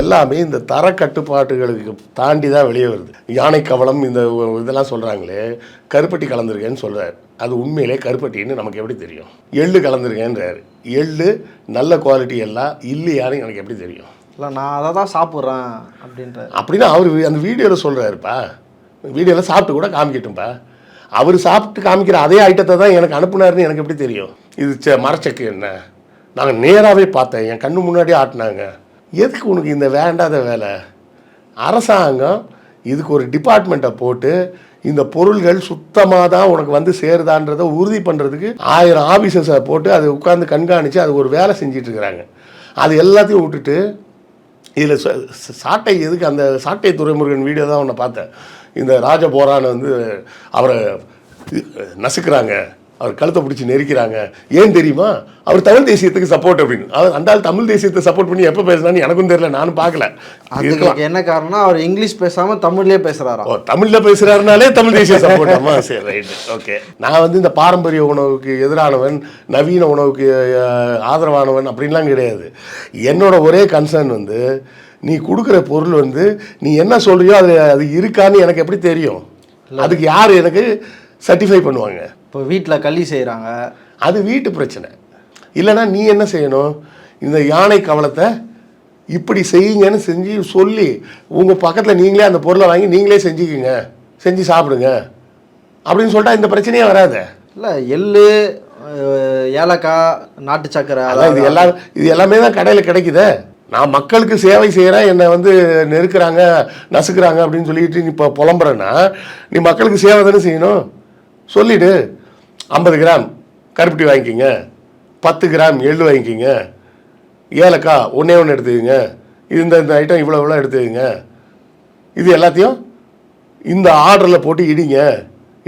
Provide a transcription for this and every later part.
எல்லாமே இந்த தர கட்டுப்பாட்டுகளுக்கு தாண்டி தான் வெளியே வருது. யானை கவலம் இந்த இதெல்லாம் சொல்கிறாங்களே கருப்பட்டி கலந்துருக்கேன்னு சொல்கிறார் அது உண்மையிலே கருப்பட்டின்னு நமக்கு எப்படி தெரியும்? எள்ளு கலந்துருக்கேன்றாரு. எள்ளு நல்ல குவாலிட்டி எல்லாம் இல்லையான்னு எனக்கு எப்படி தெரியும்? இல்லை நான் அதை தான் சாப்பிட்றேன் அப்படின்ற அப்படின்னா அவர் அந்த வீடியோவில் சொல்கிறாருப்பா வீடியோவில் சாப்பிட்டு கூட காமிக்கட்டும்ப்பா அவர் சாப்பிட்டு காமிக்கிற அதே ஐட்டத்தை தான் எனக்கு அனுப்புனாருன்னு எனக்கு எப்படி தெரியும்? இது மரச்சக்கு என்ன? நாங்கள் நேராகவே பார்த்தேன். என் கண்ணு முன்னாடியே ஆட்டினாங்க. எதுக்கு உனக்கு இந்த வேண்டாத வேலை? அரசாங்கம் இதுக்கு ஒரு டிபார்ட்மெண்ட்டை போட்டு இந்த பொருள்கள் சுத்தமாக தான் உனக்கு வந்து சேருதான்றதை உறுதி பண்ணுறதுக்கு ஆயிரம் ஆஃபீஸர்ஸை போட்டு அதை உட்காந்து கண்காணித்து அது ஒரு வேலை செஞ்சிட்ருக்கிறாங்க. அது எல்லாத்தையும் விட்டுட்டு இதில் சாட்டை எதுக்கு? அந்த சாட்டை துறைமுருகன் வீடியோ தான் உன்னை பார்த்தேன். இந்த ராஜபோரான்னு வந்து அவரை நசுக்கிறாங்க. அவர் கழுத்தை பிடிச்சி நெரிக்கிறாங்க. ஏன் தெரியுமா? அவர் தமிழ் தேசியத்துக்கு சப்போர்ட் அப்படின்னு. அவர் அந்த ஆள் தமிழ் தேசியத்தை சப்போர்ட் பண்ணி எப்போ பேசினான்னு எனக்கும் தெரியல நானும் பார்க்கல. அதுக்கு என்ன காரணம்னா அவர் இங்கிலீஷ் பேசாம தமிழ்லயே பேசுறாராம். ஓ தமிழ்ல பேசுறாருனாலே தமிழ் தேசிய சப்போர்ட் ஆமா சரி ரைட் ஓகே நான் வந்து இந்த பாரம்பரிய உணவுக்கு எதிரானவன் நவீன உணவுக்கு ஆதரவானவன் அப்படின்லாம் கிடையாது. என்னோட ஒரே கன்சர்ன் வந்து நீ கொடுக்குற பொருள் வந்து நீ என்ன சொல்றியோ அது அது இருக்கான்னு எனக்கு எப்படி தெரியும்? அதுக்கு யார் எனக்கு சர்டிஃபை பண்ணுவாங்க? இப்போ வீட்டில் களி செய்கிறாங்க அது வீட்டு பிரச்சனை. இல்லைன்னா நீ என்ன செய்யணும்? இந்த யானை கவலத்தை இப்படி செய்யுங்கன்னு செஞ்சு சொல்லி உங்கள் பக்கத்தில் நீங்களே அந்த பொருளை வாங்கி நீங்களே செஞ்சுக்குங்க. செஞ்சு சாப்பிடுங்க. அப்படின்னு சொல்லிட்டா இந்த பிரச்சனையே வராது. இல்லை எள்ளு ஏலக்காய் நாட்டு சக்கரை அதான் இது எல்லாம் இது எல்லாமே தான் கடையில் கிடைக்குதே. நான் மக்களுக்கு சேவை செய்கிறேன் என்னை வந்து நெருக்குறாங்க நசுக்குறாங்க அப்படின்னு சொல்லிட்டு நீ இப்போ புலம்புறேன்னா நீ மக்களுக்கு சேவை தானே செய்யணும்? சொல்லிடு. ஐம்பது கிராம் கருப்பட்டி வாங்கிக்கிங்க. பத்து கிராம் எள்ளு வாங்கிக்கிங்க. ஏலக்காய் ஒன்றே ஒன்று எடுத்துக்கங்க. இது இந்த இந்த ஐட்டம் இவ்வளோ இவ்வளோ எடுத்துக்கங்க. இது எல்லாத்தையும் இந்த ஆர்டரில் போட்டு இடிங்க.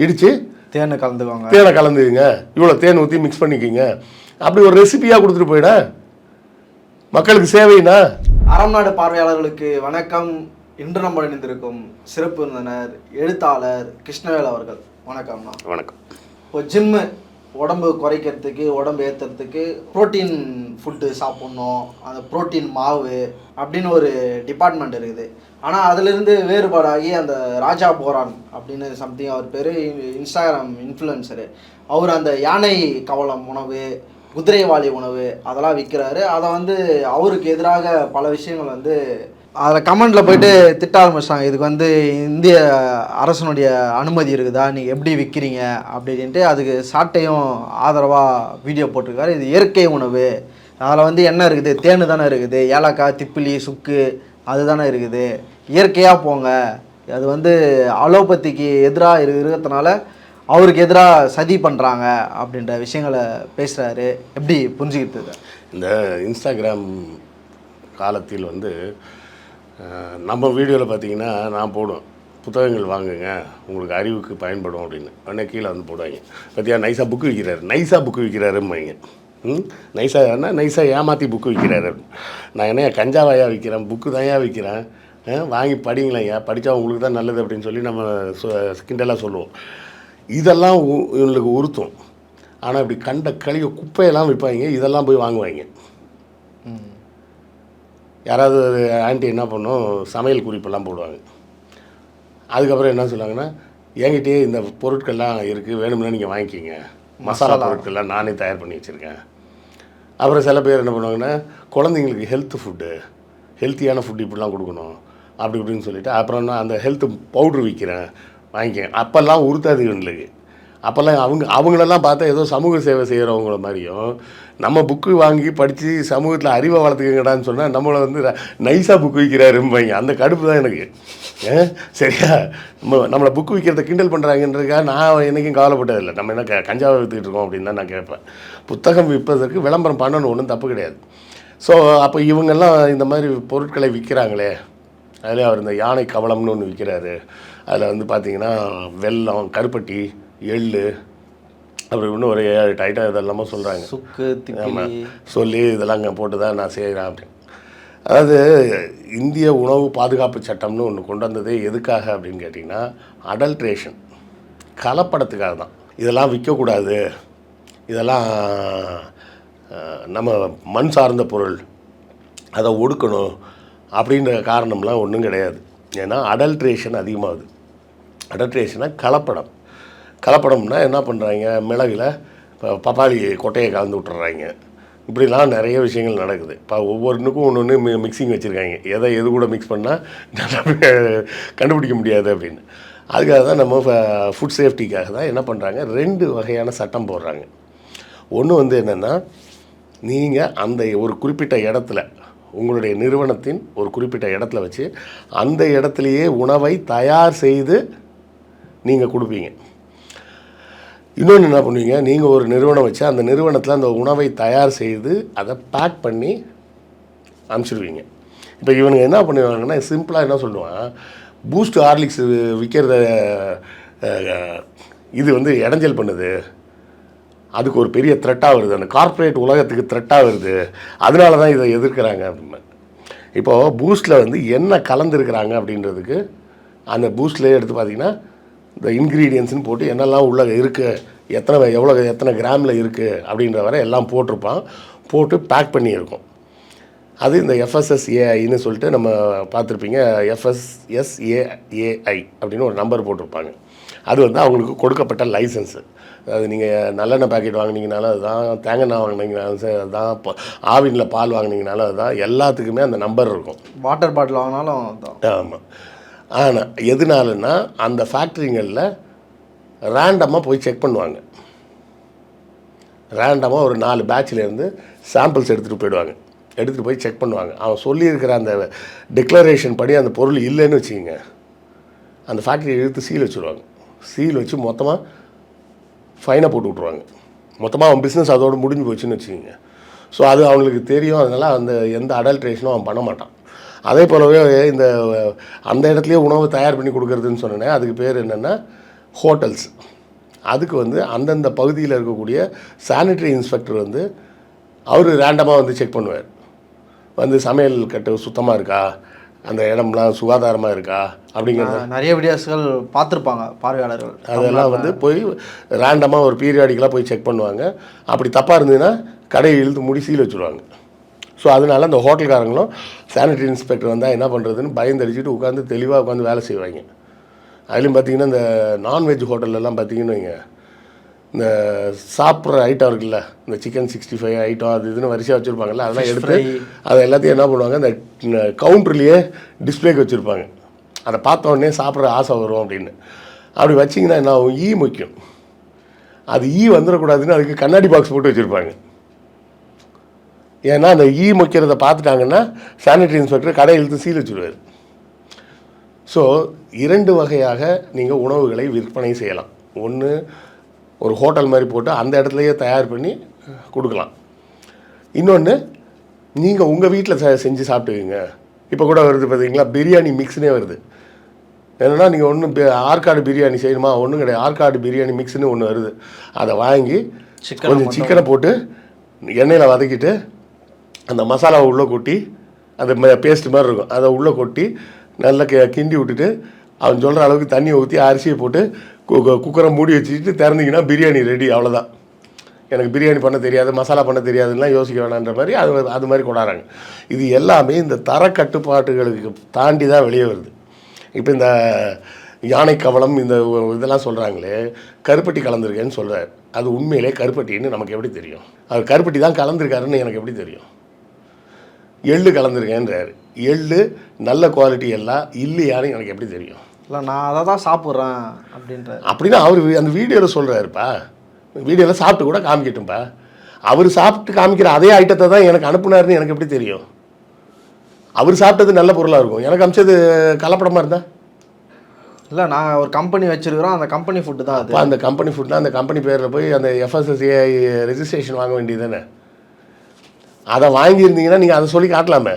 இடித்து தேனு கலந்துக்குவாங்க தேனை கலந்துக்குங்க. இவ்வளோ தேன் ஊற்றி மிக்ஸ் பண்ணிக்கிங்க. அப்படி ஒரு ரெசிபியாக கொடுத்துட்டு போயிட. மக்களுக்கு சேவைனா? அறம் நாடு பார்வையாளர்களுக்கு வணக்கம். இன்று நம்ம இணைந்திருக்கும் சிறப்பு விருந்தினர் எழுத்தாளர் கிருஷ்ணவேல் அவர்கள். வணக்கம்ண்ணா வணக்கம். இப்போ ஜிம்மு உடம்பு குறைக்கிறதுக்கு உடம்பு ஏற்றுறதுக்கு புரோட்டீன் ஃபுட்டு சாப்பிட்ணும். அந்த புரோட்டீன் மாவு அப்படின்னு ஒரு டிபார்ட்மெண்ட் இருக்குது. ஆனால் அதிலிருந்து வேறுபாடாகி அந்த ராஜா போரான் அப்படின்னு சம்திங் அவர் பேர் இன்ஸ்டாகிராம் இன்ஃப்ளூயன்சரு அவர் அந்த யானை கவலம் உணவு குதிரைவாளி உணவு அதெல்லாம் விற்கிறாரு அதை வந்து அவருக்கு எதிராக பல விஷயங்கள் வந்து அதில் கமெண்டில் போயிட்டு திட்ட ஆரம்பிச்சிட்டாங்க. இதுக்கு வந்து இந்திய அரசனுடைய அனுமதி இருக்குதா? நீங்கள் எப்படி விற்கிறீங்க அப்படின்ட்டு அதுக்கு சாட்டையும் ஆதரவாக வீடியோ போட்டிருக்காரு. இது இயற்கை உணவு. அதில் வந்து என்ன இருக்குது தேனு தானே இருக்குது ஏலக்காய் திப்பிலி சுக்கு அதுதானே இருக்குது. இயற்கையாக போங்க. அது வந்து அலோபதிக்கு எதிராக இருக்கிறதுனால அவருக்கு எதிராக சதி பண்ணுறாங்க அப்படின்ற விஷயங்களை பேசுகிறாரு எப்படி புரிஞ்சுக்கிட்டு இந்த இன்ஸ்டாகிராம் காலத்தில் வந்து நம்ம வீடியோவில் பார்த்தீங்கன்னா நான் போடுவேன் புத்தகங்கள் வாங்குங்க. உங்களுக்கு அறிவுக்கு பயன்படும் அப்படின்னு. உடனே கீழே வந்து போடுவாங்க. பார்த்தியா நைஸாக புக்கு விற்கிறாரு நைஸாக புக்கு விற்கிறாரும்பாங்க ம்? நைஸாக என்ன? நைஸாக ஏமாற்றி புக்கு விற்கிறாரு நான் என்ன கஞ்சாவாயா விற்கிறேன் புக்கு தான்யா விற்கிறேன் அஹ், வாங்கி படிங்களேங்க படித்தா உங்களுக்கு தான் நல்லது அப்படின்னு சொல்லி நம்ம கிண்டலாக சொல்லுவோம். இதெல்லாம் உ- இவங்களுக்கு உறுத்தும். ஆனால் இப்படி கண்ட கழிவு குப்பையெல்லாம் விற்பாங்க. இதெல்லாம் போய் வாங்குவாங்க. யாராவது ஒரு ஆண்டி என்ன பண்ணும் சமையல் குறிப்பெல்லாம் போடுவாங்க. அதுக்கப்புறம் என்ன சொல்லுவாங்கன்னா என்கிட்டயே இந்த பொருட்கள்லாம் இருக்குது வேணும்னா நீங்கள் வாங்கிக்கிங்க. மசாலா பொருட்கள்லாம் நானே தயார் பண்ணி வச்சுருக்கேன். அப்புறம் சில பேர் என்ன பண்ணுவாங்கன்னா குழந்தைங்களுக்கு ஹெல்த் ஃபுட்டு ஹெல்த்தியான ஃபுட் இப்படிலாம் கொடுக்கணும். அப்படி இப்படின்னு சொல்லிட்டு அப்புறம் நான் அந்த ஹெல்த் பவுட்ரு விற்கிறேன் வாங்கிக்க அப்போல்லாம் உறுத்தாது இவங்களுக்கு. அப்போல்லாம் அவங்க அவங்களெல்லாம் பார்த்தா ஏதோ சமூக சேவை செய்கிறவங்கள மாதிரியும் நம்ம புக்கு வாங்கி படித்து சமூகத்தில் அறிவை வளர்த்துக்கங்கடான்னு சொன்னால் நம்மளை வந்து நைஸாக புக்கு விற்கிறாரும்பாங்க அந்த கடுப்பு தான் எனக்கு. சரியா? நம்ம நம்மளை புக்கு விற்கிறத கிண்டல் பண்ணுறாங்கன்றதுக்காக நான் என்றைக்கும் கவலைப்பட்டதில்லை நம்ம என்ன க கஞ்சாவை விற்றுக்கிட்டு இருக்கோம் அப்படின்னு தான் நான் கேட்பேன். புத்தகம் விற்பதற்கு விளம்பரம் பண்ணணும் ஒன்றும் தப்பு கிடையாது. ஸோ அப்போ இவங்கெல்லாம் இந்த மாதிரி பொருட்களை விற்கிறாங்களே. அதில் அவர் இந்த யானை கவளம்னு ஒன்று விற்கிறாரு. அதில் வந்து பார்த்தீங்கன்னா வெல்லம் கருப்பட்டி எள்ளு அப்புறம் இன்னும் ஒரு ஏழு ஐட்டம் இதெல்லாமோ சொல்கிறாங்க சுக்கு திப்பிலி சொல்லி இதெல்லாம் அங்கே போட்டு தான் நான் செய்கிறேன் அப்படின்னு. அதாவது இந்திய உணவு பாதுகாப்பு சட்டம்னு ஒன்று கொண்டு வந்ததே எதுக்காக அப்படின்னு கேட்டிங்கன்னா அடல்ட்ரேஷன் கலப்படத்துக்காக தான். இதெல்லாம் விற்கக்கூடாது. இதெல்லாம் நம்ம மண் சார்ந்த பொருள். அதை ஒடுக்கணும் அப்படின்ற காரணம்லாம் ஒன்றும் கிடையாது. ஏன்னா அடல்ட்ரேஷன் அதிகமாகுது. அடல்ட்ரேஷனா கலப்படம். கலப்படம்னா என்ன பண்ணுறாங்க மிளகில் இப்போ பப்பாளி கொட்டையை கலந்து விட்டுறாங்க. இப்படிலாம் நிறைய விஷயங்கள் நடக்குது. இப்போ ஒவ்வொன்றுக்கும் ஒன்று ஒன்று மி மிக்சிங் வச்சுருக்காங்க. எதை எது கூட மிக்ஸ் பண்ணால் கண்டுபிடிக்க முடியாது அப்படின்னு. அதுக்காக தான் நம்ம ஃபுட் சேஃப்டிக்காக தான் என்ன பண்ணுறாங்க ரெண்டு வகையான சட்டம் போடுறாங்க. ஒன்று வந்து என்னென்னா நீங்கள் அந்த ஒரு குறிப்பிட்ட இடத்துல உங்களுடைய நிறுவனத்தின் ஒரு குறிப்பிட்ட இடத்துல வச்சு அந்த இடத்துலையே உணவை தயார் செய்து நீங்கள் கொடுப்பீங்க. இன்னொன்று என்ன பண்ணுவீங்க? நீங்கள் ஒரு நிறுவனம் வச்சு அந்த நிறுவனத்தில் அந்த உணவை தயார் செய்து அதை பேக் பண்ணி அனுப்பிச்சிடுவீங்க. இப்போ இவனுங்க என்ன பண்ணுவாங்கன்னா சிம்பிளாக என்ன சொல்லுவான்? பூஸ்ட் ஹார்லிக்ஸ் விற்கிறத இது வந்து இடைஞ்சல் பண்ணுது. அதுக்கு ஒரு பெரிய த்ரெட்டாக வருது. அந்த கார்ப்பரேட் உலகத்துக்கு த்ரெட்டாக வருது. அதனால தான் இதை எதிர்க்கிறாங்க அப்படின்னு. இப்போது பூஸ்ட்டில் வந்து என்ன கலந்துருக்கிறாங்க அப்படின்றதுக்கு அந்த பூஸ்ட்லேயே எடுத்து பார்த்தீங்கன்னா இந்த இன்க்ரீடியன்ஸ்னு போட்டு என்னெல்லாம் உள்ள இருக்குது எத்தனை எவ்வளோ எத்தனை கிராமில் இருக்குது அப்படின்ற வரை எல்லாம் போட்டிருப்பான். போட்டு பேக் பண்ணியிருக்கும். அது இந்த எஃப்எஸ்எஸ்ஏஐன்னு சொல்லிட்டு நம்ம பார்த்துருப்பீங்க. எஃப்எஸ்எஸ்ஏஏஐ அப்படின்னு ஒரு நம்பர் போட்டிருப்பாங்க. அது வந்து அவங்களுக்கு கொடுக்கப்பட்ட லைசன்ஸு அது நீங்கள் நல்லெண்ணெய் பாக்கெட் வாங்குனீங்கனாலும் அதுதான் தேங்காய் வாங்கினீங்கனாலும் சரி அதுதான் இப்போ ஆவினில் பால் வாங்குனீங்கனாலும் அதுதான் எல்லாத்துக்குமே அந்த நம்பர் இருக்கும். வாட்டர் பாட்டில் வாங்கினாலும் தான் ஆமாம் ஆனால் எதனாலன்னா அந்த ஃபேக்ட்ரிங்களில் ரேண்டமாக போய் செக் பண்ணுவாங்க. ரேண்டமாக ஒரு நாலு பேட்ச்லேருந்து சாம்பிள்ஸ் எடுத்துகிட்டு போயிடுவாங்க. எடுத்துகிட்டு போய் செக் பண்ணுவாங்க. அவன் சொல்லியிருக்கிற அந்த டிக்ளரேஷன் படி அந்த பொருள் இல்லைன்னு வச்சுக்கோங்க. அந்த ஃபேக்ட்ரியை இழுத்து சீல் வச்சுருவாங்க. சீல் வச்சு மொத்தமாக ஃபைனை போட்டு விட்ருவாங்க மொத்தமாக அவன் பிஸ்னஸ் அதோடு முடிஞ்சு போச்சுன்னு வச்சுக்கோங்க. ஸோ அது அவங்களுக்கு தெரியும். அதனால் அந்த எந்த அடல்ட்ரேஷனும் அவன் பண்ண மாட்டான். அதே போலவே இந்த அந்த இடத்துலையே உணவு தயார் பண்ணி கொடுக்குறதுன்னு சொன்னேன் அதுக்கு பேர் என்னென்னா ஹோட்டல்ஸ். அதுக்கு வந்து அந்தந்த பகுதியில் இருக்கக்கூடிய சானிட்டரி இன்ஸ்பெக்டர் வந்து அவர் ரேண்டமாக வந்து செக் பண்ணுவார். வந்து சமையல் கட்டு சுத்தமாக இருக்கா? அந்த இடம்லாம் சுகாதாரமாக இருக்கா? அப்படிங்கிறத நிறைய வீடியோஸ்கள் பார்த்துருப்பாங்க பார்வையாளர்கள். அதெல்லாம் வந்து போய் ரேண்டமாக ஒரு பீரியாடிக்கலாக போய் செக் பண்ணுவாங்க. அப்படி தப்பாக இருந்ததுன்னா கடையை இழுத்து முடி சீல் வச்சுருவாங்க. ஸோ அதனால அந்த ஹோட்டல்காரங்களும் சானிட்டரி இன்ஸ்பெக்டர் வந்தால் என்ன பண்ணுறதுன்னு பயந்தடிச்சிட்டு உட்காந்து தெளிவாக உட்காந்து வேலை செய்வாங்க. அதுலேயும் பார்த்தீங்கன்னா இந்த நான்வெஜ் ஹோட்டல்லலாம் பார்த்தீங்கன்னு வைங்க. இந்த சாப்பிட்ற ஐட்டம் இருக்குல்ல இந்த சிக்கன் சிக்ஸ்டி ஃபைவ் ஐட்டம் அது இதுன்னு வரிசையாக வச்சுருப்பாங்கல்ல அதெல்லாம் எடுத்து அதை எல்லாத்தையும் என்ன பண்ணுவாங்க இந்த கவுண்டர்லேயே டிஸ்ப்ளேக்கு வச்சுருப்பாங்க. அதை பார்த்த உடனே சாப்பிட்ற ஆசை வரும் அப்படின்னு. அப்படி வச்சிங்கன்னா என்ன ஆகும்? ஈ முக்கியம். அது ஈ வந்துடக்கூடாதுன்னு அதுக்கு கண்ணாடி பாக்ஸ் போட்டு வச்சுருப்பாங்க. ஏன்னா அந்த ஈ முக்கிறத பார்த்துட்டாங்கன்னா சானிட்டரி இன்ஸ்பெக்டர் கடை இழுத்து சீல் வச்சுருவார். ஸோ இரண்டு வகையாக நீங்கள் உணவுகளை விற்பனை செய்யலாம். ஒன்று ஒரு ஹோட்டல் மாதிரி போட்டு அந்த இடத்துலையே தயார் பண்ணி கொடுக்கலாம். இன்னொன்று நீங்கள் உங்கள் வீட்டில் செஞ்சு சாப்பிட்டுக்குங்க. இப்போ கூட வருது பார்த்தீங்களா பிரியாணி மிக்ஸ்னே வருது. என்னென்னா நீங்கள் ஒன்றும் ஆற்காடு பிரியாணி செய்யணுமா? ஒன்றும் கிடையாது. ஆற்காடு பிரியாணி மிக்ஸ்னு ஒன்று வருது. அதை வாங்கி கொஞ்சம் சிக்கனை போட்டு எண்ணெயில் வதக்கிட்டு அந்த மசாலாவை உள்ளே கொட்டி அந்த பேஸ்ட் மாதிரி இருக்கும். அதை உள்ளே கொட்டி நல்லா கி- கிண்டி விட்டுட்டு அவன் சொல்கிற அளவுக்கு தண்ணியை ஊற்றி அரிசியை போட்டு கு- குக்கரை மூடி வச்சுட்டு திறந்தீங்கன்னா பிரியாணி ரெடி அவ்வளோதான் எனக்கு பிரியாணி பண்ண தெரியாது மசாலா பண்ண தெரியாதுன்னா யோசிக்க வேணான்ற மாதிரி அது அது மாதிரி கொண்டாடுறாங்க. இது எல்லாமே இந்த தர கட்டுப்பாட்டுகளுக்கு தாண்டி தான் வெளியே வருது. இப்போ இந்த யானை கவலம் இந்த இதெல்லாம் சொல்கிறாங்களே கருப்பட்டி கலந்துருக்கேன்னு சொல்கிறார் அது உண்மையிலே கருப்பட்டின்னு நமக்கு எப்படி தெரியும்? அவர் கருப்பட்டி தான் கலந்துருக்காருன்னு எனக்கு எப்படி தெரியும்? எள்ளு கலந்துருக்கேன்றாரு. எள்ளு நல்ல குவாலிட்டி எல்லாம் இல்லையான்னு எனக்கு எப்படி தெரியும்? இல்லை நான் அதை தான் சாப்பிட்றேன் அப்படின்ற அப்படின்னா அவர் அந்த வீடியோவில் சொல்கிறாருப்பா வீடியோவில் சாப்பிட்டு கூட காமிக்கட்டும்பா. அவர் சாப்பிட்டு காமிக்கிற அதே ஐட்டத்தை தான் எனக்கு அனுப்புனாருன்னு எனக்கு எப்படி தெரியும்? அவர் சாப்பிட்டது நல்ல பொருளாக இருக்கும். எனக்கு அமிச்சது கலப்படமாக இருந்தா? இல்லை நாங்கள் ஒரு கம்பெனி வச்சிருக்கிறோம். அந்த கம்பெனி ஃபுட்டு தான் அது. அந்த கம்பெனி ஃபுட்னா அந்த கம்பெனி பேரில் போய் அந்த எஃப்எஸ்எஸ்ஏ ரெஜிஸ்ட்ரேஷன் வாங்க வேண்டியது தானே? அதை வாங்கியிருந்தீங்கன்னா நீங்கள் அதை சொல்லி காட்டலாமே.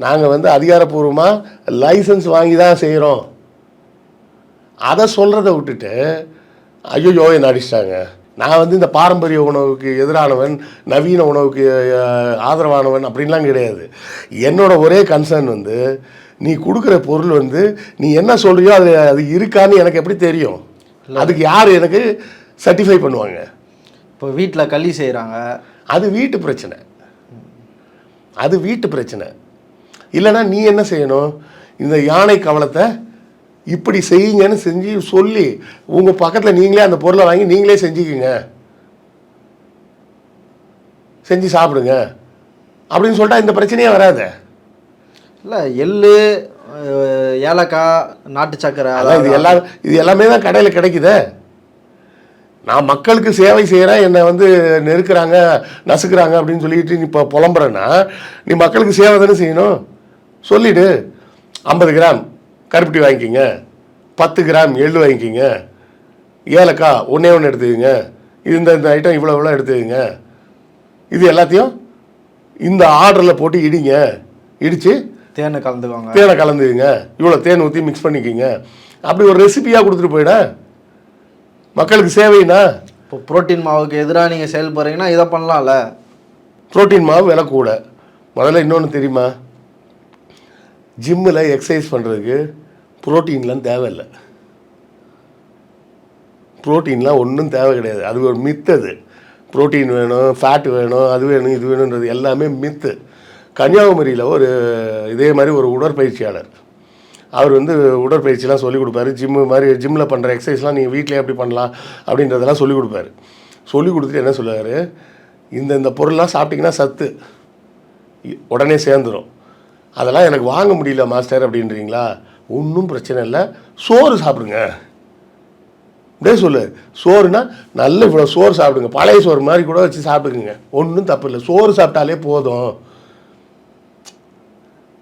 நாங்கள் வந்து அதிகாரப்பூர்வமாக லைசன்ஸ் வாங்கி தான் செய்கிறோம் அதை சொல்கிறத விட்டுட்டு ஐயோ என்ன அடிச்சிட்டாங்க. நான் வந்து இந்த பாரம்பரிய உணவுக்கு எதிரானவன் நவீன உணவுக்கு ஆதரவானவன் அப்படின்லாம் கிடையாது. என்னோட ஒரே கன்சர்ன் வந்து நீ கொடுக்குற பொருள் வந்து நீ என்ன சொல்றியோ அது அது இருக்கான்னு எனக்கு எப்படி தெரியும்? அதுக்கு யார் எனக்கு சர்டிஃபை பண்ணுவாங்க? இப்போ வீட்டில் களி செய்கிறாங்க அது வீட்டு பிரச்சனை. அது வீட்டு பிரச்சனை. இல்லைன்னா நீ என்ன செய்யணும்? இந்த யானை கவலத்தை இப்படி செய்யுங்கன்னு செஞ்சு சொல்லி உங்கள் பக்கத்தில் நீங்களே அந்த பொருளை வாங்கி நீங்களே செஞ்சுக்குங்க. செஞ்சு சாப்பிடுங்க. அப்படின்னு சொல்லிட்டா இந்த பிரச்சனையே வராது. இல்லை எள்ளு அஹ், ஏலக்காய் நாட்டு சக்கரை அதான் இது எல்லாம் இது எல்லாமே தான் கடையில் கிடைக்குதே. நான் மக்களுக்கு சேவை செய்கிறேன் என்னை வந்து நெருக்குறாங்க நசுக்குறாங்க அப்படின்னு சொல்லிட்டு நீ இப்போ புலம்புறேன்னா நீ மக்களுக்கு சேவை தானே செய்யணும்? சொல்லிடு. ஐம்பது கிராம் கருப்பட்டி வாங்கிக்கிங்க. பத்து கிராம் எள்ளு வாங்கிக்கிங்க. ஏலக்காய் ஒன்றே ஒன்று எடுத்துக்கங்க இது இந்த இந்த ஐட்டம் இவ்வளோ இவ்வளோ எடுத்துக்கங்க இது எல்லாத்தையும் இந்த ஆர்டரில் போட்டு இடிங்க. இடித்து தேனை கலந்துக்கோங்க. தேனை கலந்துக்குங்க இவ்வளோ தேன் ஊற்றி மிக்ஸ் பண்ணிக்கிங்க. அப்படி ஒரு ரெசிபியாக கொடுத்துட்டு போயிட. மக்களுக்கு சேவைனா? இப்போ புரோட்டீன் மாவுக்கு எதிராக நீங்கள் செயல்படுறீங்கன்னா இதை பண்ணலாம்ல. புரோட்டீன் மாவு விலை கூட. முதல்ல இன்னொன்று தெரியுமா? ஜிம்மில் எக்ஸசைஸ் பண்ணுறதுக்கு புரோட்டீன்லாம் தேவையில்லை. புரோட்டீன்லாம் ஒன்றும் தேவை கிடையாது. அது ஒரு மித்து அது. புரோட்டீன் வேணும் ஃபேட் வேணும் அது வேணும் இது வேணுன்றது எல்லாமே மித்து கன்னியாகுமரியில் ஒரு இதே மாதிரி ஒரு உடற்பயிற்சியாளர் அவர் வந்து உடற்பயிற்சிலாம் சொல்லிக் கொடுப்பாரு. ஜிம்மு மாதிரி ஜிம்மில் பண்ணுற எக்ஸசைஸ்லாம் நீங்கள் வீட்டிலே எப்படி பண்ணலாம் அப்படின்றதெல்லாம் சொல்லிக் கொடுப்பாரு. சொல்லிக் கொடுத்துட்டு என்ன சொல்லுவார்? இந்த இந்த பொருள்லாம் சாப்பிட்டிங்கன்னா சத்து. உடனே சேர்ந்துடும் அதெல்லாம் எனக்கு வாங்க முடியல மாஸ்டர் அப்படின்றீங்களா? ஒன்றும் பிரச்சனை இல்லை. சோறு சாப்பிடுங்க. அப்படியே சொல்லு. சோறுனா நல்ல இவ்வளோ சோறு சாப்பிடுங்க. பழைய சோறு மாதிரி கூட வச்சு சாப்பிடுங்க ஒன்றும் தப்பு இல்லை. சோறு சாப்பிட்டாலே போதும்.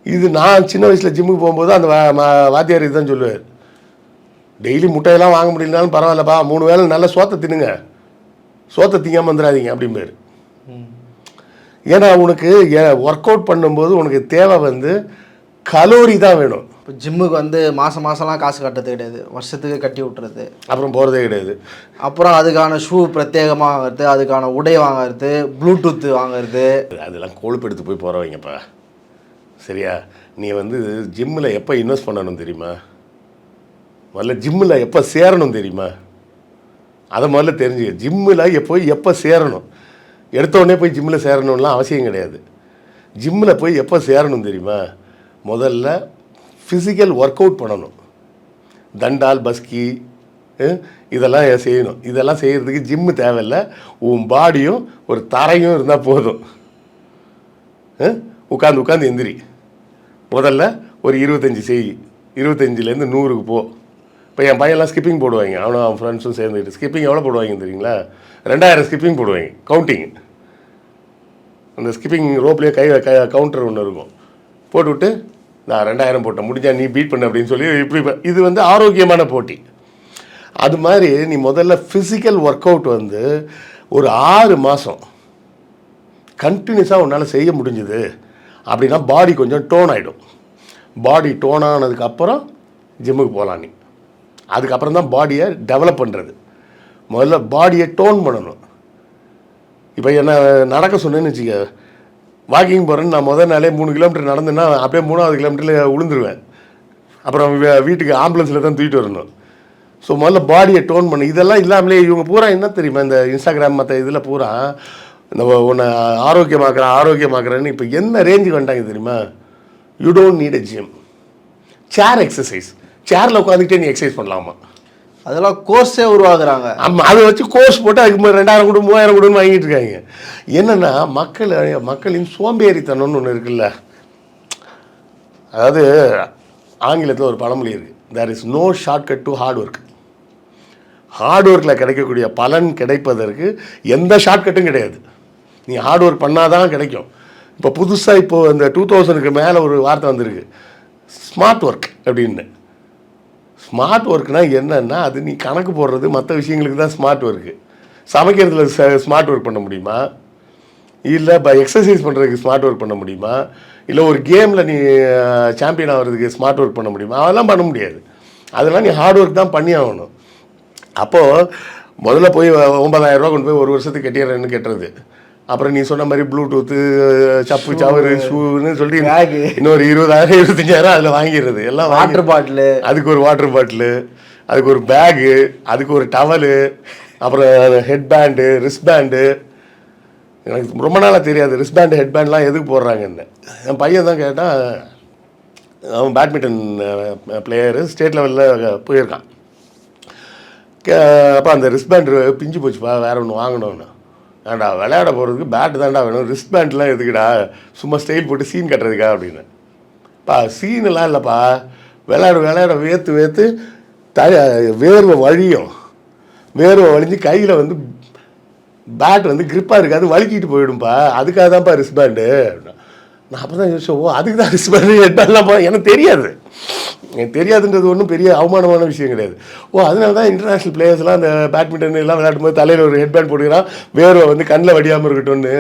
இது நான் சின்ன வயசில் ஜிம்முக்கு போகும்போது அந்த வாத்தியார் இதுதான் சொல்லுவார். டெய்லி முட்டையெல்லாம் வாங்க முடியலனாலும் பரவாயில்லப்பா மூணு வேளை நல்ல சோத்தை தின்னுங்க. சோத்தை திங்காம வந்துடாதீங்க அப்படிம்பாரு. ஏன்னா உனக்கு ஒர்க் அவுட் பண்ணும்போது உனக்கு தேவை வந்து கலோரி தான் வேணும். இப்போ ஜிம்முக்கு வந்து மாதம் மாதம்லாம் காசு கட்டுறது கிடையாது. வருஷத்துக்கு கட்டி விட்டுறது. அப்புறம் போகிறதே கிடையாது. அப்புறம் அதுக்கான ஷூ பிரத்யேகமாக வாங்குறது அதுக்கான உடை வாங்குறது ப்ளூடூத் வாங்குறது. அதெல்லாம் கொழுப்பெடுத்து போய் போகிறவங்கப்பா சரியா? நீ வந்து ஜிம்மில் எப்போ இன்வெஸ்ட் பண்ணணும் தெரியுமா? முதல்ல ஜிம்மில் எப்போ சேரணும் தெரியுமா? அதை முதல்ல தெரிஞ்சுக்க. ஜிம்மில் எப்போ எப்போ சேரணும்? எடுத்த உடனே போய் ஜிம்மில் சேரணும்லாம் அவசியம் கிடையாது. ஜிம்மில் போய் எப்போ சேரணும் தெரியுமா? முதல்ல ஃபிசிக்கல் ஒர்க் அவுட் பண்ணணும். தண்டால் பஸ்கி இதெல்லாம் செய்யணும். இதெல்லாம் செய்கிறதுக்கு ஜிம்மு தேவையில்லை. உன் பாடியும் ஒரு தரையும் இருந்தால் போதும். உட்காந்து உட்காந்து எந்திரி. முதல்ல ஒரு இருபத்தஞ்சி செய் இருபத்தஞ்சிலேருந்து நூறுக்கு போ. இப்போ என் பையன்லாம் ஸ்கிப்பிங் போடுவாங்க. அவனும் அவன் ஃப்ரெண்ட்ஸும் சேர்ந்துக்கிட்டு ஸ்கிப்பிங் எவ்வளோ போடுவாங்க தெரியுங்களா? ரெண்டாயிரம் ஸ்கிப்பிங் போடுவாங்க கவுண்டிங் அந்த ஸ்கிப்பிங் ரோப்லேயே கை கை கவுண்டர் ஒன்று இருக்கும். போட்டுவிட்டு நான் ரெண்டாயிரம் போட்டேன் முடிஞ்சால் நீ பீட் பண்ண அப்படின்னு சொல்லி இப்படி இது வந்து ஆரோக்கியமான போட்டி. அது மாதிரி நீ முதல்ல ஃபிசிக்கல் ஒர்க் அவுட் வந்து ஒரு ஆறு மாதம் கண்டினியூஸாக உன்னால் செய்ய முடிஞ்சுது. அப்படின்னா பாடி கொஞ்சம் டோன் ஆகிடும் பாடி டோன் ஆனதுக்கப்புறம் ஜிம்முக்கு போகலாம் நீ. அதுக்கப்புறம் தான் பாடியை டெவலப் பண்ணுறது முதல்ல பாடியை டோன் பண்ணணும். இப்போ என்ன நடக்க சொன்னேன்னு வச்சுக்க வாக்கிங் போகிறேன்னு நான் முதல் நாளே மூணு கிலோமீட்டர் நடந்தேன்னா அப்படியே மூணாவது கிலோமீட்டரில் விழுந்துருவேன் அப்புறம் வீட்டுக்கு ஆம்புலன்ஸில் தான் தூக்கிட்டு வரணும். ஸோ முதல்ல பாடியை டோன் பண்ணு. இதெல்லாம் இல்லாமலே இவங்க பூரா என்ன தெரியுமா இந்த இன்ஸ்டாகிராம் மற்ற இதில் பூரா இந்த உன்னை ஆரோக்கியமாக்குறேன் ஆரோக்கியமாக்குறேன்னு இப்போ என்ன ரேஞ்சுக்கு வந்துட்டாங்க தெரியுமா? You don't need a gym chair exercise சேரில் உட்காந்துக்கிட்டே நீ எக்ஸசைஸ் பண்ணலாமா? அதெல்லாம் கோர்ஸே உருவாக்குறாங்க. ஆமாம் அதை வச்சு கோர்ஸ் போட்டு அதுக்கு ரெண்டாயிரம் கொடு மூவாயிரம் கொடுன்னு வாங்கிட்டு இருக்காங்க. என்னென்னா மக்கள் மக்களின் சோம்பேறித்தனம்னு ஒன்று இருக்குல்ல. அதாவது ஆங்கிலத்தில் ஒரு பழமொழி இருக்குது there is no shortcut to hard work hard ஒர்க்கில் கிடைக்கக்கூடிய பலன் கிடைப்பதற்கு எந்த ஷார்ட்கட்டும் கிடையாது. நீ ஹார்ட் ஒர்க் பண்ணாதான் கிடைக்கும். இப்போ புதுசாக இப்போது இந்த டூ தௌசண்ட்க்கு மேலே ஒரு வார்த்தை வந்திருக்கு. ஸ்மார்ட் ஒர்க் அப்படின்னு. ஸ்மார்ட் ஒர்க்னால் என்னன்னா அது நீ கணக்கு போடுறது மற்ற விஷயங்களுக்கு தான் ஸ்மார்ட் ஒர்க்கு சமைக்கிறதுல ச ஸ்மார்ட் ஒர்க் பண்ண முடியுமா? இல்லை இப்போ எக்ஸசைஸ் பண்ணுறதுக்கு ஸ்மார்ட் ஒர்க் பண்ண முடியுமா? இல்லை ஒரு கேமில் நீ சாம்பியன் ஆகிறதுக்கு ஸ்மார்ட் ஒர்க் பண்ண முடியுமா? அதெல்லாம் பண்ண முடியாது. அதெல்லாம் நீ ஹார்ட் ஒர்க் தான் பண்ணி ஆகணும். அப்போது முதல்ல போய் ஒன்பதாயிரரூவா கொண்டு போய் ஒரு வருஷத்துக்கு கட்டிடுறேன்னு கட்டுறது. அப்புறம் நீ சொன்ன மாதிரி ப்ளூடூத்து சப்பு சவரு ஷூன்னு சொல்லி. இன்னொரு இருபதாயிரம் இருபத்தஞ்சாயிரம் அதில் வாங்கிடுறது. எல்லாம் வாட்டர் பாட்டிலு அதுக்கு ஒரு வாட்டர் பாட்டிலு அதுக்கு ஒரு பேகு அதுக்கு ஒரு டவலு அப்புறம் ஹெட் பேண்டு ரிஸ்ட் பேண்டு எனக்கு ரொம்ப நாளாக தெரியாது ரிஸ்ட் பேண்டு ஹெட் பேண்ட்லாம் எதுக்கு போடுறாங்கன்னு. என் பையன் தான் கேட்டால் அவன் பேட்மிண்டன் பிளேயரு ஸ்டேட் லெவலில் போயிருக்கான். அப்போ அந்த ரிஸ்பேண்ட் பிஞ்சு போச்சுப்பா வேற ஒன்று வாங்கணும்னு. ஏன்டா விளையாட போகிறதுக்கு பேட்டு தான்டா வேணும். ரிஸ்பேண்ட்லாம் எதுக்குடா? சும்மா ஸ்டைல் போட்டு சீன் கட்டுறதுக்கா அப்படின்னு. பா சீனெல்லாம் இல்லைப்பா. விளையாட விளையாட வேர்த்து வேர்த்து த வேர்வை வழியும். வேர்வை வழிஞ்சு கையில் வந்து பேட் வந்து கிரிப்பாக இருக்காது வழுக்கிட்டு போயிடும்பா. அதுக்காக தான்ப்பா அப்படின்னா நான் அப்போ தான் யோசிச்சேன் ஓ அதுக்கு தான் ரிஸ்பேண்டு எட்டாம்ப்பா எனக்கு தெரியாது. எனக்கு தெரியாதுன்றது ஒன்றும் பெரிய அவமானமான விஷயம் கிடையாது. ஓ அதனால தான் இன்டர்நேஷ்னல் பிளேயர்ஸ்லாம் அந்த பேட்மிண்டன் எல்லாம் விளையாடும் போது தலையில் ஒரு ஹெட்பேண்ட் போட்டுக்கிறான். வேர்வை வந்து கண்ணில் வடியாமல் இருக்கட்டும்னு.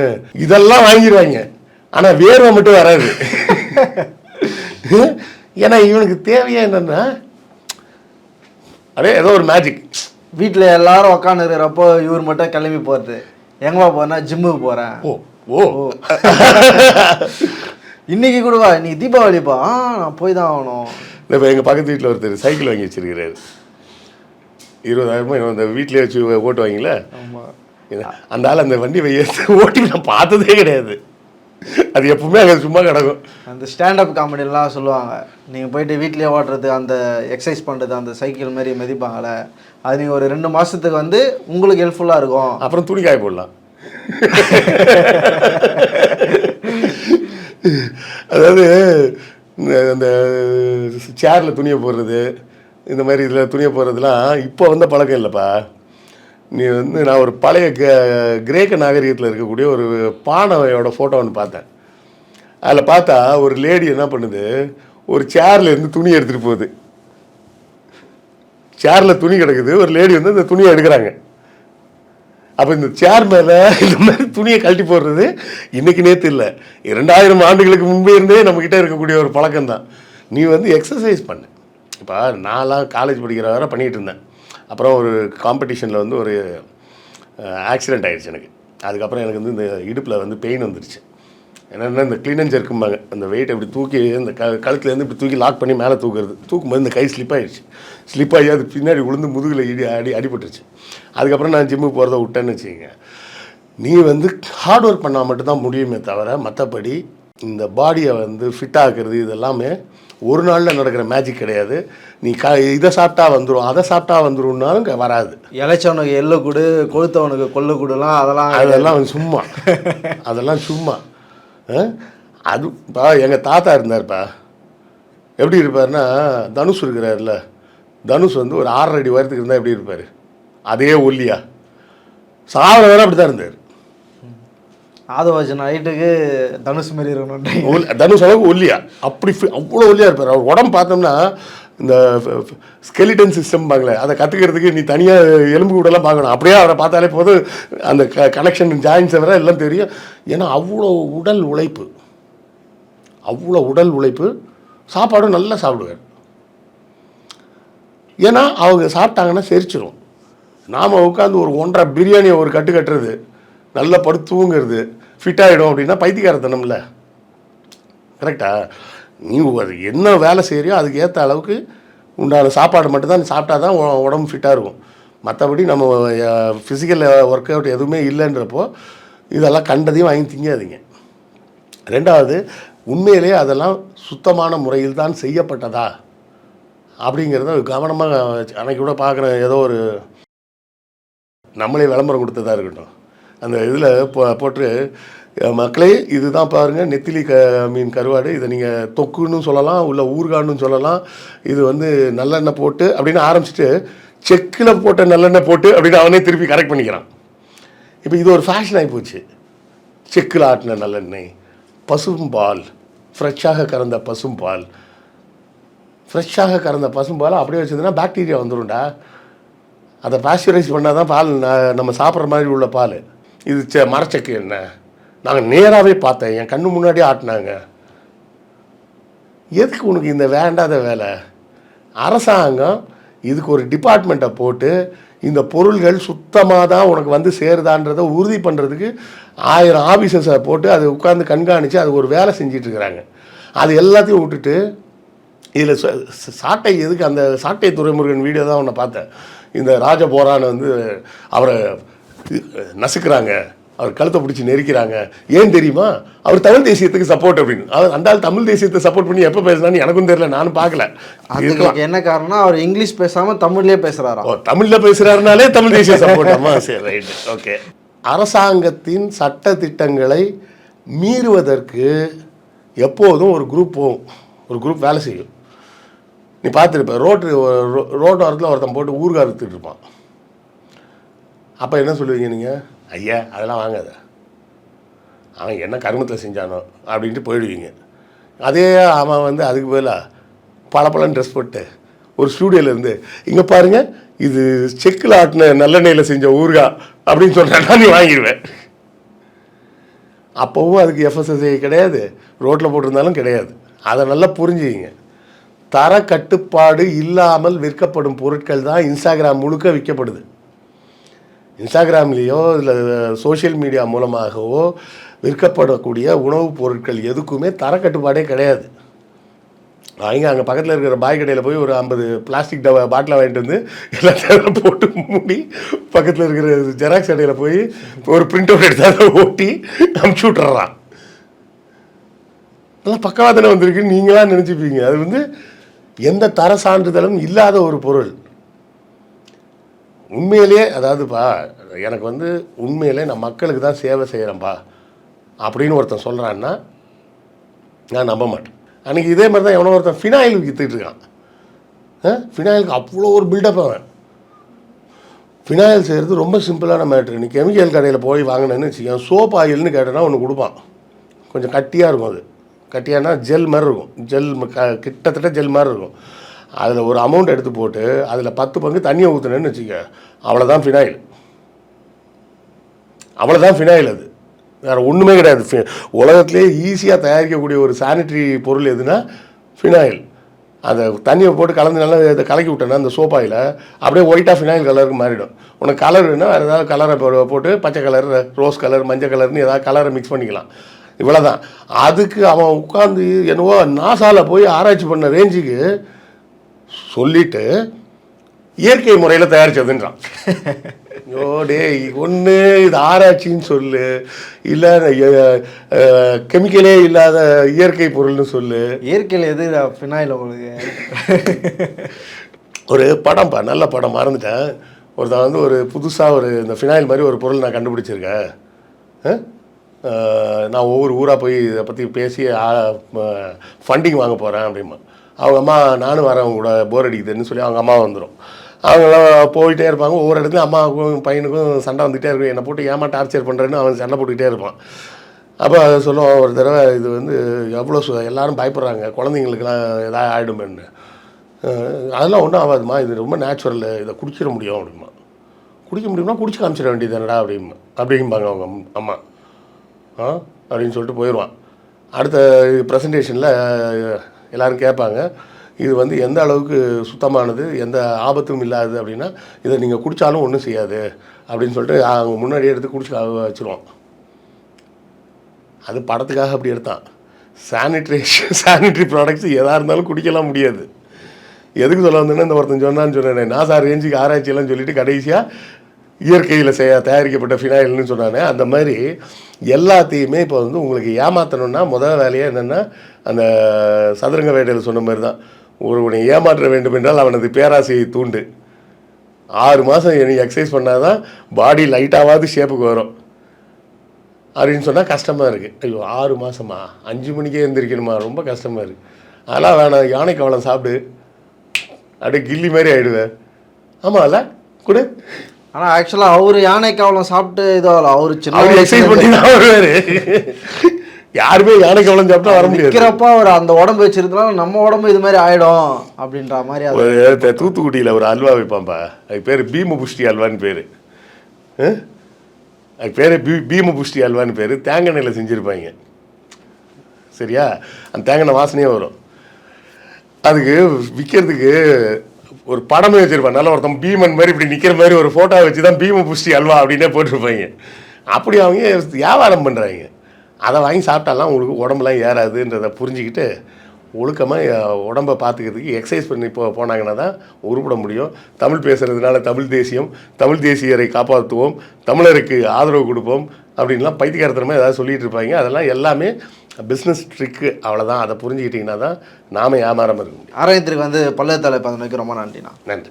இதெல்லாம் வாங்கிடுவாங்க ஆனால் வேர்வை மட்டும் வராது. ஏன்னா இவனுக்கு தேவையா என்னன்னா அப்படியே ஏதோ ஒரு மேஜிக் வீட்டில் எல்லாரும் உக்காந்து இருக்கிறப்போ இவர் மட்டும் கிளம்பி போகிறது எங்கப்பா போறேன்னா ஜிம்முக்கு போகிறேன் ஓ ஓ. இன்னைக்கு கூட வா இன்னைக்கு தீபாவளிப்பா ஆ நான் போய் தான் ஆகணும். இப்போ எங்கள் பக்கத்து வீட்டில் ஒருத்தர் சைக்கிள் வாங்கி வச்சிருக்கிறாரு. இருபதாயிரமா இவன் அந்த வீட்டிலே வச்சு ஆமாம் இது- அந்த ஆள் அந்த வண்டி ஓட்டி நான் பார்த்ததே கிடையாது. அது எப்பவுமே அங்கே சும்மா கிடக்கும். அந்த ஸ்டாண்டப் காமெடிலாம் சொல்லுவாங்க. நீங்கள் போயிட்டு வீட்லயே ஓட்டுறது அந்த எக்ஸசைஸ் பண்ணுறது அந்த சைக்கிள் மாதிரி மிதிப்பாங்கள்ல அது நீங்கள் ஒரு ரெண்டு மாதத்துக்கு வந்து உங்களுக்கு ஹெல்ப்ஃபுல்லாக இருக்கும். அப்புறம் துணி காய போடலாம். அதாவது அந்த சேரில் துணியை போடுறது இந்த மாதிரி இதில் துணியை போடுறதுலாம் இப்போ வந்த பழக்கம் இல்லைப்பா. நீ வந்து நான் ஒரு பழைய க கிரேக்க நாகரிகத்தில் இருக்கக்கூடிய ஒரு பானையோட ஃபோட்டோ ஒன்று பார்த்தேன். அதில் பார்த்தா ஒரு லேடி என்ன பண்ணுது? ஒரு சேர்லேருந்து துணி எடுத்துகிட்டு போகுது. சேரில் துணி கிடக்குது. ஒரு லேடி வந்து அந்த துணியை எடுக்கிறாங்க. அப்போ இந்த சேர் மேலே இந்த மாதிரி துணியை கழட்டி போடுறது இன்னைக்கு நேற்று இல்லை. இரண்டாயிரம் ஆண்டுகளுக்கு முன்பே இருந்தே நம்மக்கிட்ட இருக்கக்கூடிய ஒரு பழக்கம் தான் நீ வந்து எக்ஸசைஸ் பண்ணு. இப்போ நான்லாம் காலேஜ் படிக்கிற வரை பண்ணிகிட்டு இருந்தேன். அப்புறம் ஒரு காம்படிஷனில் வந்து ஒரு ஆக்சிடெண்ட் ஆகிடுச்சு எனக்கு. அதுக்கப்புறம் எனக்கு வந்து இந்த இடுப்பில் வந்து பெயின் வந்துருச்சு. என்னென்னா இந்த கிளீனன்ஸ் இருக்கும்பாங்க அந்த வெயிட் அப்படி தூக்கி இந்த க கழுத்துலேருந்து இப்படி தூக்கி லாக் பண்ணி மேலே தூக்குறது. தூக்கும்போது இந்த கை ஸ்லிப் ஆயிடுச்சு. ஸ்லிப் ஆகி அது பின்னாடி விழுந்து முதுகில் இடி அடி அடிபட்டுருச்சு. அதுக்கப்புறம் நான் ஜிம்முக்கு போகிறத விட்டேன்னு வச்சுக்கோங்க. நீ வந்து ஹார்ட் ஒர்க் பண்ணால் மட்டும்தான் முடியுமே தவிர மற்றபடி இந்த பாடியை வந்து ஃபிட் ஆக்குறது இது எல்லாமே ஒரு நாளில் நடக்கிற மேஜிக் கிடையாது. நீ க இதை சாப்பிட்டா வந்துடும் அதை சாப்பிட்டா வந்துரும்னாலும் இங்க வராது. இளைச்சவனுக்கு எள்ளு கூடு கொளுத்தவனுக்கு கொள்ளு கூடுலாம் அதெல்லாம் அதெல்லாம் சும்மா. அதெல்லாம் சும்மா. ஆ? அது பா எங்கள் தாத்தா இருந்தார்ப்பா. எப்படி இருப்பார்னா தனுஷ் இருக்கிறார்ல. தனுஷ் வந்து ஒரு ஆறரை அடி உயரத்துக்கு இருந்தால் எப்படி இருப்பார்? அதே ஒல்லியா. சாவர வேற அப்படி தான் இருந்தார். ஆதவாஜன் ஹைட்டுக்கு தனுஷ் மாரி இருக்கணும் தனுஷ் அளவுக்கு ஒல்லியா. அப்படி அவ்வளோ ஒல்லியா இருப்பார். அவர் உடம்பு பார்த்தோம்னா இந்த ஸ்கெலிட்டன் சிஸ்டம் பாங்களே அதை கற்றுக்கிறதுக்கு நீ தனியாக எலும்பு கூடலாம் பார்க்கணும். அப்படியே அவரை பார்த்தாலே போதும். அந்த க கனெக்ஷன் ஜாயின்ஸ் வர எல்லாம் தெரியும். ஏன்னா அவ்வளோ உடல் உழைப்பு. அவ்வளோ உடல் உழைப்பு. சாப்பாடும் நல்லா சாப்பிடுவார். ஏன்னா அவங்க சாப்பிட்டாங்கன்னா செரிச்சிடும் நாம் உட்காந்து ஒரு ஒன்றரை பிரியாணியை ஒரு கட்டு கட்டுறது நல்லா படுத்து தூங்குறது ஃபிட் ஆகிடும் அப்படின்னா பைத்தியக்காரத்தனம்ல. கரெக்டா நீ அது என்ன வேலை செய்கிறியோ அதுக்கு ஏற்ற அளவுக்கு உண்டான சாப்பாடு மட்டும்தான் சாப்பிட்டா தான் உடம்பு ஃபிட்டாக இருக்கும். மற்றபடி நம்ம ஃபிசிக்கல் ஒர்க் அவுட் எதுவுமே இல்லைன்றப்போ இதெல்லாம் கண்டதையும் வாங்கி திங்காதீங்க. ரெண்டாவது உண்மையிலேயே அதெல்லாம் சுத்தமான முறையில் தான் செய்யப்பட்டதா? அப்படிங்கிறத கவனமாக அன்னைக்கு கூட பார்க்குற ஏதோ ஒரு நம்மளே விளம்பரம் கொடுத்ததா இருக்கட்டும். அந்த இதில் போ போட்டு மக்களே இதுதான் பாருங்கள் நெத்திலி க மீன் கருவாடு. இதை நீங்கள் தொக்குன்னு சொல்லலாம் உள்ள ஊர்கான்னு சொல்லலாம். இது வந்து நல்லெண்ணெய் போட்டு அப்படின்னு ஆரம்பிச்சிட்டு செக்கில் போட்ட நல்லெண்ணெய் போட்டு அப்படின்னு அவனே திருப்பி கரெக்ட் பண்ணிக்கிறான். இப்போ இது ஒரு ஃபேஷன் ஆகி போச்சு. செக்கில் ஆட்டின நல்லெண்ணெய் பசும்பால் ஃப்ரெஷ்ஷாக கறந்த பசும்பால் ஃப்ரெஷ்ஷாக கறந்த பசும்பாலை அப்படியே வச்சிருந்தா பாக்டீரியா வந்துடும்டா அதை பாஸ்டரைஸ் பண்ணால் தான் பால் நம்ம சாப்பிட்ற மாதிரி உள்ள பால். இது செ மரச்சக்கு என்ன நாங்கள் நேராகவே பார்த்தேன். என் கண்ணு முன்னாடியே ஆட்டினாங்க. எதுக்கு உனக்கு இந்த வேண்டாத வேலை? அரசாங்கம் இதுக்கு ஒரு டிபார்ட்மெண்ட்டை போட்டு இந்த பொருள்கள் சுத்தமாக தான் உனக்கு வந்து சேருதான்றதை உறுதி பண்ணுறதுக்கு ஆயிரம் ஆஃபீஸர்ஸை போட்டு அது உட்காந்து கண்காணித்து அது ஒரு வேலை செஞ்சிட்ருக்கிறாங்க. அது எல்லாத்தையும் விட்டுட்டு இதில் சாட்டை எதுக்கு? அந்த சாட்டை துறைமுருகன் வீடியோ தான் ஒன்று பார்த்தேன். இந்த ராஜ போரான்னு வந்து அவரை நசுக்கிறாங்க. அவர் கழுத்தை பிடிச்சி நெரிக்கிறாங்க. ஏன் தெரியுமா? அவர் தமிழ் தேசியத்துக்கு சப்போர்ட் அப்படின்னு. அவர் அந்த ஆள் தமிழ் தேசியத்தை சப்போர்ட் பண்ணி எப்போ பேசினான்னு எனக்கும் தெரியல நானும் பார்க்கல. அதுக்கு என்ன காரணம் அவர் இங்கிலீஷ் பேசாம தமிழ்லயே பேசுறாராம். ஓ தமிழில் பேசுகிறாருனாலே தமிழ் தேசிய சப்போர்ட் ஆமா சரி ரைட் ஓகே அரசாங்கத்தின் சட்ட திட்டங்களை மீறுவதற்கு எப்போதும் ஒரு குரூப் போகும். ஒரு குரூப் வேலை செய்யும். நீ பார்த்துருப்ப ரோட்டு ரோட்டு ஓரத்தில் ஒருத்தன் போட்டு ஊறுகாய் வித்துட்டு இருப்பான். அப்போ என்ன சொல்லுவீங்க நீங்கள் ஐயா அதெல்லாம் வாங்காத. அவன் என்ன கருமத்தில் செஞ்சானோ அப்படின்ட்டு போயிடுவீங்க. அதே அவன் வந்து அதுக்கு பதிலாக பளபளன்னு ட்ரெஸ் போட்டு ஒரு ஸ்டூடியோலேருந்து இங்கே பாருங்கள் இது செக்கில் ஆட்டின நல்லெண்ணெயில் செஞ்ச ஊறுகாய் அப்படின்னு சொன்னா நீ வாங்கிடுவேன். அப்போவும் அதுக்கு எஃப்எஸ்எஸ்ஐ கிடையாது ரோட்டில் போட்டிருந்தாலும் கிடையாது. அதை நல்லா புரிஞ்சுக்கிங்க. தர கட்டுப்பாடு இல்லாமல் விற்கப்படும் பொருட்கள் தான் இன்ஸ்டாகிராம் முழுக்க விற்கப்படுது. இன்ஸ்டாகிராம்லேயோ இல்லை சோஷியல் மீடியா மூலமாகவோ விற்கப்படக்கூடிய உணவுப் பொருட்கள் எதுக்குமே தரக்கட்டுப்பாடே கிடையாது. அவங்க அங்கே பக்கத்தில் இருக்கிற பாய் கடையில் போய் ஒரு ஐம்பது பிளாஸ்டிக் டவ பாட்டில் வாங்கிட்டு வந்து எல்லாத்தையும் போட்டு மூடி பக்கத்தில் இருக்கிற ஜெராக்ஸ் கடையில் போய் ஒரு பிரிண்ட் அவுட் எடுத்து ஓட்டி அமுச்சு விட்டுறான். நல்லா பக்கவாதனை வந்திருக்கு நீங்களாம் நினச்சிப்பீங்க. அது வந்து எந்த தர சான்றிதழும் இல்லாத ஒரு பொருள். உண்மையிலேயே அதாவதுப்பா எனக்கு வந்து உண்மையிலே நான் மக்களுக்கு தான் சேவை செய்கிறேன்ப்பா அப்படின்னு ஒருத்தன் சொல்கிறான்னா நான் நம்ப மாட்டேன். அன்றைக்கி இதே மாதிரி தான் எவனோ ஒருத்தன் ஃபினாயில் விற்றுட்டு இருக்கான். ஆ? ஃபினாயிலுக்கு அவ்வளோ ஒரு பில்டப் அவன். ஃபினாயில் செய்கிறது ரொம்ப சிம்பிளான மேட்ரு நீ கெமிக்கல் கடையில் போய் வாங்கினேன்னு வச்சுக்கோங்க சோப் ஆயில்னு கேட்டேன்னா ஒன்று கொடுப்பான். கொஞ்சம் கட்டியாக இருக்கும் அது. கட்டியானா ஜெல் மாதிரி இருக்கும். ஜெல் க கிட்டத்தட்ட ஜெல் மாதிரி இருக்கும். அதில் ஒரு அமௌண்ட் எடுத்து போட்டு அதில் பத்து பங்கு தண்ணியை ஊற்றுனேன்னு வச்சுக்க. அவ்வளோதான் ஃபினாயில் அவ்வளோதான் ஃபினாயில் அது. வேறு ஒன்றுமே கிடையாது. ஃபி- ஈஸியாக தயாரிக்கக்கூடிய ஒரு சானிட்டரி பொருள் எதுனா ஃபினாயில் அந்த தண்ணியை போட்டு கலந்து நல்லா இதை கலக்கி விட்டேன்னா அந்த சோப்பாயில் அப்படியே ஒயிட்டாக ஃபினாயில் கலருக்கு மாறிடும். உனக்கு கலர் வேறு ஏதாவது கலரை போட்டு பச்சை கலர் ரோஸ் கலர் மஞ்சள் கலர்னு ஏதாவது கலரை மிக்ஸ் பண்ணிக்கலாம். இவ்வளோதான் அதுக்கு அவன் உட்காந்து என்னவோ நாசாவில் போய் ஆராய்ச்சி பண்ண ரேஞ்சுக்கு சொல்லிட்டு இயற்கை முறையில் தயாரிச்சதுன்றான். ஐயோ டேய் ஒன்று இது ஆராய்ச்சின்னு சொல்லு இல்லை கெமிக்கலே இல்லாத இயற்கை பொருள்னு சொல்லு. இயற்கையில் எது ஃபினாயில் உங்களுக்கு? ஒரு படம்ப்பா நல்ல படம் மறந்துட்டேன். ஒருத்தன் வந்து ஒரு புதுசாக ஒரு இந்த ஃபினாயில் மாதிரி ஒரு பொருள் நான் கண்டுபிடிச்சிருக்கேன். நான் ஒவ்வொரு ஊராக போய் இதை பற்றி பேசி ஃபண்டிங் வாங்க போகிறேன் அப்படிமா அவங்க அம்மா நானும் வரேன் அவங்க கூட போர் அடிக்குதுன்னு சொல்லி அவங்க அம்மா வந்துடும் அவங்களாம் போயிட்டே இருப்பாங்க. ஒவ்வொரு இடத்துலையும் அம்மாவுக்கும் பையனுக்கும் சண்டை வந்துகிட்டே இருக்கும். என்னை போட்டு ஏமா டார்ச்சர் பண்ணுறேன்னு அவன் சண்டை போட்டுக்கிட்டே இருப்பான். அப்போ சொல்லுவான் ஒரு தடவை இது வந்து எவ்வளோ சு எல்லோரும் பயப்படுறாங்க. குழந்தைங்களுக்குலாம் எதாவது ஆகிடுமேன்னு அதெல்லாம் ஒன்றும் ஆகாதுமா இது ரொம்ப நேச்சுரல் இதை குடிச்சிட முடியும் அப்படிமா குடிக்க முடியும்னா குடிச்சு காமிச்சிட வேண்டியதுனடா அப்படிமா அப்படிம்பாங்க அவங்க அம்மா. ஆ அப்படின்னு சொல்லிட்டு போயிடுவான். அடுத்த ப்ரெசன்டேஷனில் எல்லோரும் கேட்பாங்க. இது வந்து எந்த அளவுக்கு சுத்தமானது எந்த ஆபத்தும் இல்லாது அப்படின்னா இதை நீங்கள் குடித்தாலும் ஒன்றும் செய்யாது அப்படின்னு சொல்லிட்டு அவங்க முன்னாடி எடுத்து குடிச்சு வச்சுருவோம். அது படத்துக்காக அப்படி எடுத்தான். சானிட்ரேஷன் சானிட்ரி ப்ராடக்ட்ஸ் எதாக இருந்தாலும் குடிக்கலாம் முடியாது. எதுக்கு சொல்ல வந்தேன்னா இந்த ஒருத்தன் சொன்னான்னு சொன்னேன் நாசா ரேஞ்சுக்கு ஆராய்ச்சியெல்லாம் சொல்லிட்டு கடைசியாக இயற்கையில் செய்ய தயாரிக்கப்பட்ட ஃபினாயில்னு சொன்னானே அந்த மாதிரி எல்லாத்தையுமே இப்போ வந்து உங்களுக்கு ஏமாற்றணும்னா முதல் வேலையாக என்னென்னா அந்த சதுரங்க வேட்டையில் சொன்ன மாதிரி தான். ஒருவனை ஏமாற்ற வேண்டும் என்றால் அவனது பேராசையை தூண்டு. ஆறு மாதம் நீ எக்ஸசைஸ் பண்ணால் தான் பாடி லைட்டாவது ஷேப்புக்கு வரும். அப்படின்னு சொன்னால் கஷ்டமாக இருக்குது ஐயோ ஆறு மாதமா அஞ்சு மணிக்கே எழுந்திரிக்கணுமா ரொம்ப கஷ்டமாக இருக்குது அதெல்லாம் வேணாம் யானை கவலம் சாப்பிடு. அப்படியே கில்லி மாதிரி ஆகிடுவேன் ஆமாம் இல்லை கூட. ஆனால் ஆக்சுவலாக அவர் யானை காவலம் சாப்பிட்டு இதோ அவர் சின்ன எக்ஸசைஸ் பண்ணி வருவார். யாருமே யானை கவலம் சாப்பிட்டா வர முடியாது. நிற்கிறப்ப அவர் அந்த உடம்பு வச்சிருந்தாலும் நம்ம உடம்பு இது மாதிரி ஆயிடும் அப்படின்ற மாதிரி தூத்துக்குடியில் ஒரு அல்வா வைப்பான்ப்பா. அது பேர் பீம புஷ்டி அல்வான்னு பேர். அது பேர் பீ பீம புஷ்டி அல்வான்னு பேர். தேங்காய் எண்ணெயில் செஞ்சுருப்பாங்க. சரியா? அந்த தேங்காய் வாசனையே வரும். அதுக்கு விற்கிறதுக்கு ஒரு படமே வச்சிருப்பான். நல்ல ஒருத்தன் பீமன் மாதிரி இப்படி நிற்கிற மாதிரி ஒரு ஃபோட்டோ வச்சு தான் பீம புஷ்டி அல்வா அப்படின்னே போட்டிருப்பாங்க. அப்படி அவங்க வியாபாரம் பண்ணுறாங்க அதை வாங்கி சாப்பிட்டாலாம் உங்களுக்கு உடம்புலாம் ஏறாதுன்றதை புரிஞ்சுக்கிட்டு ஒழுக்கமாக உடம்பை பார்த்துக்கிறதுக்கு எக்ஸசைஸ் பண்ணி போ போனாங்கன்னா தான் உருப்பட முடியும். தமிழ் பேசுகிறதுனால தமிழ் தேசியம் தமிழ் தேசியரை காப்பாற்றுவோம் தமிழருக்கு ஆதரவு கொடுப்போம் அப்படின்லாம் பைத்தியக்காரத்தனமாக ஏதாவது சொல்லிட்டு இருப்பாங்க. அதெல்லாம் எல்லாமே பிஸ்னஸ் ட்ரிக்கு அவ்வளோதான் அதை புரிஞ்சுக்கிட்டிங்கன்னா தான் நாம ஏமாறாமல் இருக்க முடியும். ஆரோக்கியத்திற்கு வந்து பல்லு தலை பதினொன்றுக்கு ரொம்ப நன்றிண்ணா. நன்றி.